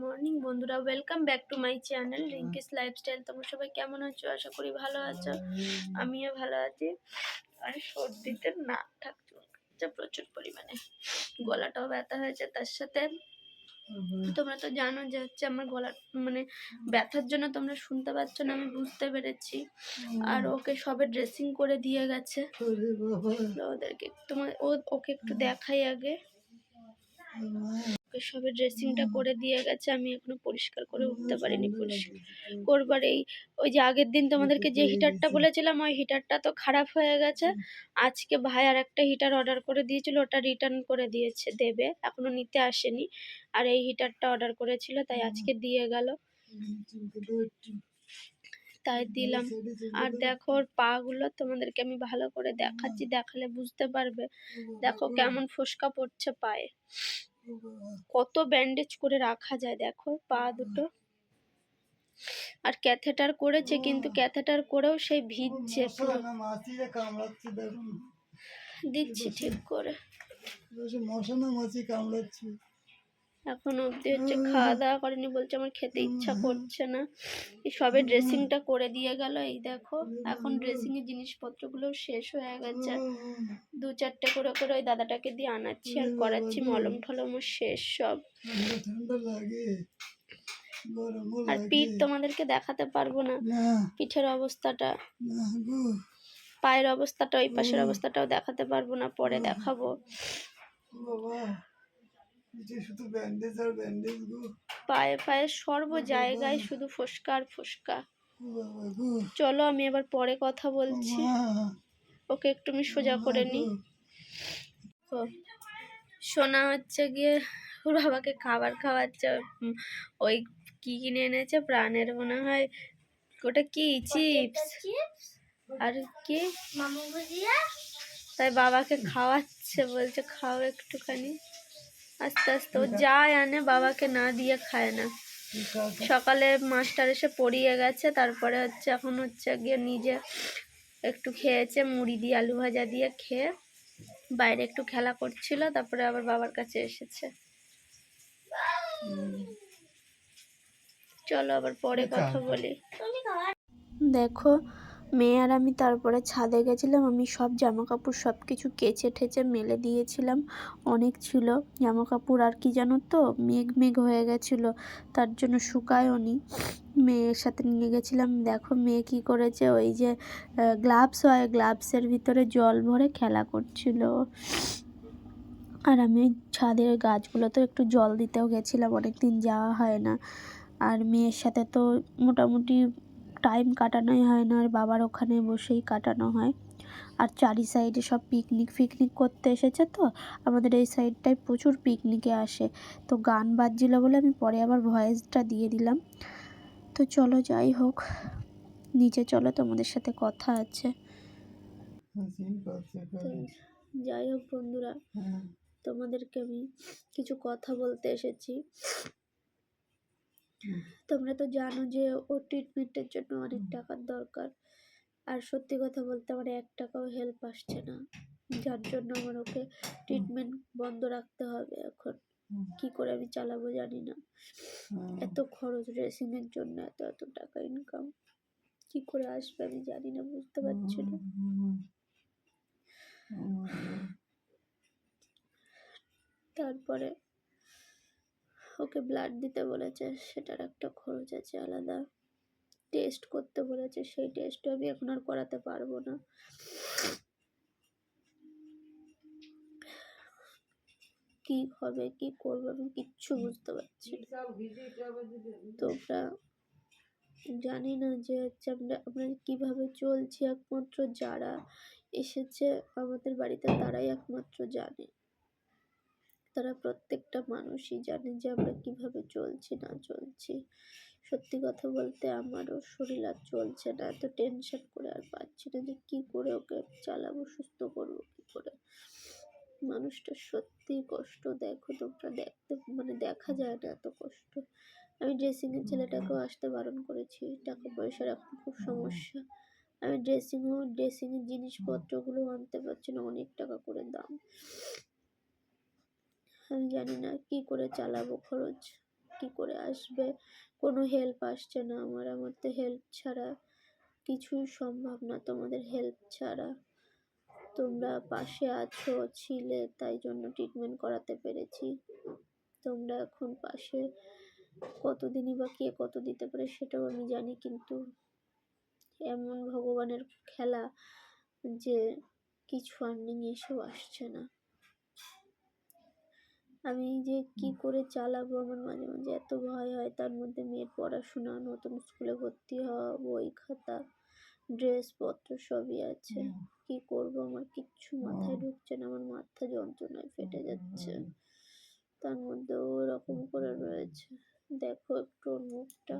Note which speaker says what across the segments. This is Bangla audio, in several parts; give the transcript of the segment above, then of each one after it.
Speaker 1: মর্নিং বন্ধুরা welcome back to my channel Rinki's lifestyle. তোমরা সবাই কেমন আছো? আশা করি ভালো আছো। আমিও ভালো আছি। আর সর্দিতে না ঠাক চলছে প্রচুর পরিমাণে গলাটাও ব্যথা হয়েছে তার সাথে। তোমরা তো জানো যে হচ্ছে আমার গলা মানে ব্যথার জন্য তোমরা শুনতে পাচ্ছ না আমি বুঝতে পেরেছি। আর ওকে সবে ড্রেসিং করে দিয়ে গেছে। ওদেরকে তোমার ও ওকে একটু দেখাই আগে। ওকে সবে ড্রেসিংটা করে দিয়ে গেছে আমি এখনও পরিষ্কার করে উঠতে পারিনি পরিষ্কার। করবার এই ওই যে আগের দিন তোমাদেরকে যে হিটারটা বলেছিলাম ওই হিটারটা তো খারাপ হয়ে গেছে। আজকে ভাই আর একটা হিটার অর্ডার করে দিয়েছিল ওটা রিটার্ন করে দিয়েছে দেবে। এখনও নিতে আসেনি। আর এই হিটারটা অর্ডার করেছিল তাই আজকে দিয়ে গেল। তাই দিলাম। আর দেখো ওর পা গুলো তোমাদেরকে আমি ভালো করে দেখাচ্ছি দেখালে বুঝতে পারবে। দেখো কেমন ফোসকা পড়ছে পায়ে। কত ব্যান্ডেজ করে রাখা যায় দেখো পা দুটো। আর ক্যাথেটার করেছে কিন্তু ক্যাথেটার করেও সেই ভিজছে দিচ্ছি ঠিক করে।
Speaker 2: বসে মশা না মাছি কামড়াচ্ছে।
Speaker 1: এখন অবধি হচ্ছে খাওয়া দাওয়া করেনি বলছে আমার খেতে ইচ্ছা করছে না। এই সবে ড্রেসিংটা করে দিয়ে গেল এই দেখো এখন ড্রেসিং এর জিনিসপত্রগুলো শেষ হয়ে গেছে। দু চারটে করে করে ওই দাদাটাকে দিয়ে আনাচ্ছি আর করাচ্ছি মলম টলমও শেষ সব। আর পিঠ তোমাদেরকে দেখাতে পারব না
Speaker 2: না।
Speaker 1: পিঠের অবস্থাটা। পায়ের অবস্থাটা ওই পাশের অবস্থাটাও দেখাতে পারব না পরে দেখাবো। পায়ে পায়ে সর্ব জায়গায় শুধু ফোসকা। আর ফোসকা চলো আমি এবার পরে কথা বলছি। ওকে একটু আমি সোজা করে নিই। ও, সোনা হচ্ছে গিয়ে ওর বাবাকে খাবার খাওয়াচ্ছে। ওই কি কিনে এনেছে প্রাণের মনে হয়। ওটা কি? চিপস আর কি? তাই বাবাকে খাওয়াচ্ছে বলছে খাও একটুখানি। আস্তে আস্তে। ও যায় আনে বাবাকে না দিয়ে খায় না। সকালে মাস্টার এসে পড়িয়ে গেছে তারপরে হচ্ছে এখন হচ্ছে গিয়ে নিজে একটু খেয়েছে মুড়ি দিয়ে আলু ভাজা দিয়ে খেয়ে বাইরে একটু খেলা করছিল তারপরে আবার বাবার কাছে এসেছে। চলো আবার পরে কথা বলি। দেখো মেয়ে আর আমি তারপরে ছাদে গেছিলাম, আমি সব জামা কাপড় সব কিছু কেচে ঠেচে মেলে দিয়েছিলাম। অনেক ছিল জামা কাপড় আর কি জানো তো, মেঘ মেঘ হয়ে গেছিল, তার জন্য শুকায়ও নি। মেয়ের সাথে নিয়ে গেছিলাম, দেখো মেয়ে কি করেছে, ওই যে গ্লাভস হয় গ্লাভসের ভিতরে জল ভরে খেলা করছিল। আর আমি ছাদের গাছগুলোতেও একটু জল দিতেও গেছিলাম অনেক দিন যাওয়া হয় না। আর মেয়ের সাথে তো মোটামুটি টাইম কাটানোই হয় না আর বাবার ওখানে বসেই কাটানো হয়। আর চারি সাইডে সব পিকনিক ফিকনিক করতে এসেছে তো আমাদের এই সাইডটায় প্রচুর পিকনিকে আসে। তো গান বাজছিল বলে আমি পরে আবার ভয়েসটা দিয়ে দিলাম। তো চলো যাই হোক নিচে চলো তোমাদের সাথে কথা আছে। যাই হোক বন্ধুরা
Speaker 2: হ্যাঁ।
Speaker 1: তোমাদেরকে আমি কিছু কথা বলতে এসেছি। তোমরা তো জানো যে ও ট্রিটমেন্টের জন্য অনেক টাকার দরকার। আর সত্যি কথা বলতে আমার এক টাকাও হেল্প আসছে না। যার জন্য আমার ওকে ট্রিটমেন্ট বন্ধ রাখতে হবে এখন। কি করে আমি চালাবো জানি না। এত খরচ ড্রেসিংয়ের জন্য এত এত টাকা ইনকাম কি করে আসবে আমি জানি না বুঝতে পারছি না। তারপরে ওকে ব্লাড দিতে বলেছে, সেটার একটা খরচ আছে আলাদা। টেস্ট করতে বলেছে, সেই টেস্টও আমি এখন আর করাতে পারব না। কি হবে, কি করব, আমি কিচ্ছু বুঝতে পারছি তোমরা জানি না যে হচ্ছে আমরা আমরা কীভাবে চলছি, একমাত্র যারা এসেছে আমাদের বাড়িতে তারাই একমাত্র জানে। তারা প্রত্যেকটা মানুষই জানে যে আমরা কীভাবে চলছি, না চলছি। সত্যি কথা বলতে আমারও শরীর আর চলছে না, এত টেনশন করে আর পাচ্ছি না যে কী করে ওকে চালাবো, সুস্থ করব কী করে। মানুষটা সত্যিই কষ্ট, দেখো তোমরা দেখতে মানে দেখা যায় না এত কষ্ট। আমি ড্রেসিংয়ের ছেলেটাকেও আসতে বারণ করেছি, টাকা পয়সার এখন খুব সমস্যা। আমি ড্রেসিংও ড্রেসিংয়ের জিনিসপত্রগুলো আনতে পারছি না, অনেক টাকা করে দাম। আমি জানি না কি করে চালাবো খরচ, কি করে আসবে। কোনো হেল্প আসছে না আমার। আমার তো হেল্প ছাড়া কিছুই সম্ভব না তোমাদের হেল্প ছাড়া। তোমরা পাশে আছো, ছিলে, তাই জন্য ট্রিটমেন্ট করাতে পেরেছি। তোমরা এখন পাশে কতদিনই বা কে কত দিতে পারে সেটাও আমি জানি, কিন্তু এমন ভগবানের খেলা যে কিছু আর্নিং এসেও আসছে না। আমি যে কি করে চালাবো? আমার মাঝে মাঝে এত ভয় হয়। তার মধ্যে মেয়ের পড়াশোনা নতুন স্কুলে ভর্তি হওয়া বই খাতা ড্রেসপত্র সবই আছে। কি করব? আমার কিচ্ছু মাথায় ঢুকছে না। আমার মাথা যন্ত্রণায় ফেটে যাচ্ছে। তার মধ্যে ওরকম করে রয়েছে। দেখো একটু ওর মুখটা।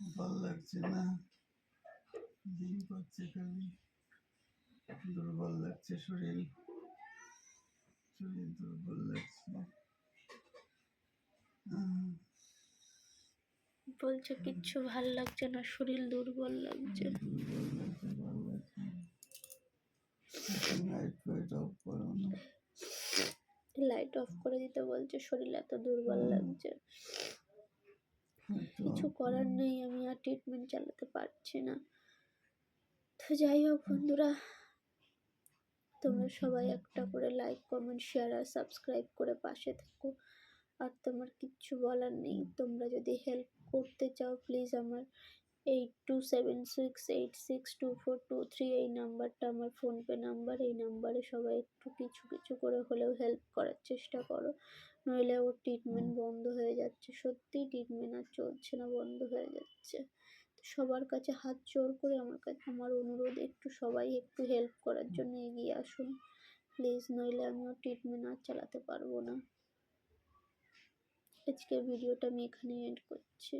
Speaker 2: ভালো লাগছে না। দিন করছে খালি। দুর্বল লাগছে শরীর। শরীর দুর্বল লাগছে।
Speaker 1: বলছে কিচ্ছু ভালো লাগছে না শরীর দুর্বল লাগছে।
Speaker 2: লাইট অফ করো
Speaker 1: দিতে বলছে শরীর এত দুর্বল লাগছে। কিছু করার নেই আমি আর ট্রিটমেন্ট চালাতে পারছি না। যাই হোক বন্ধুরা, তোমরা সবাই একটা করে লাইক কমেন্ট শেয়ার আর সাবস্ক্রাইব করে পাশে থাকো। আর তোমার কিচ্ছু বলার নেই, তোমরা যদি হেল্প করতে চাও প্লিজ আমার eight two seven six eight six two four two three এই নাম্বারটা, আমার ফোনপে নাম্বার, এই নাম্বারে সবাই একটু কিছু কিছু করে হলেও হেল্প করার চেষ্টা করো। নইলে ওর ট্রিটমেন্ট বন্ধ হয়ে যাচ্ছে, সত্যিই ট্রিটমেন্ট আর চলছে না, বন্ধ হয়ে যাচ্ছে। সবার কাছে হাত জোর করে আমার কাছে আমার অনুরোধ একটু সবাই একটু হেল্প করার জন্য এগিয়ে আসুন। প্লিজ নইলে আমিও ট্রিটমেন্ট আর চালাতে পারব না। আজকের ভিডিওটা আমি এখানে এন্ড করছি।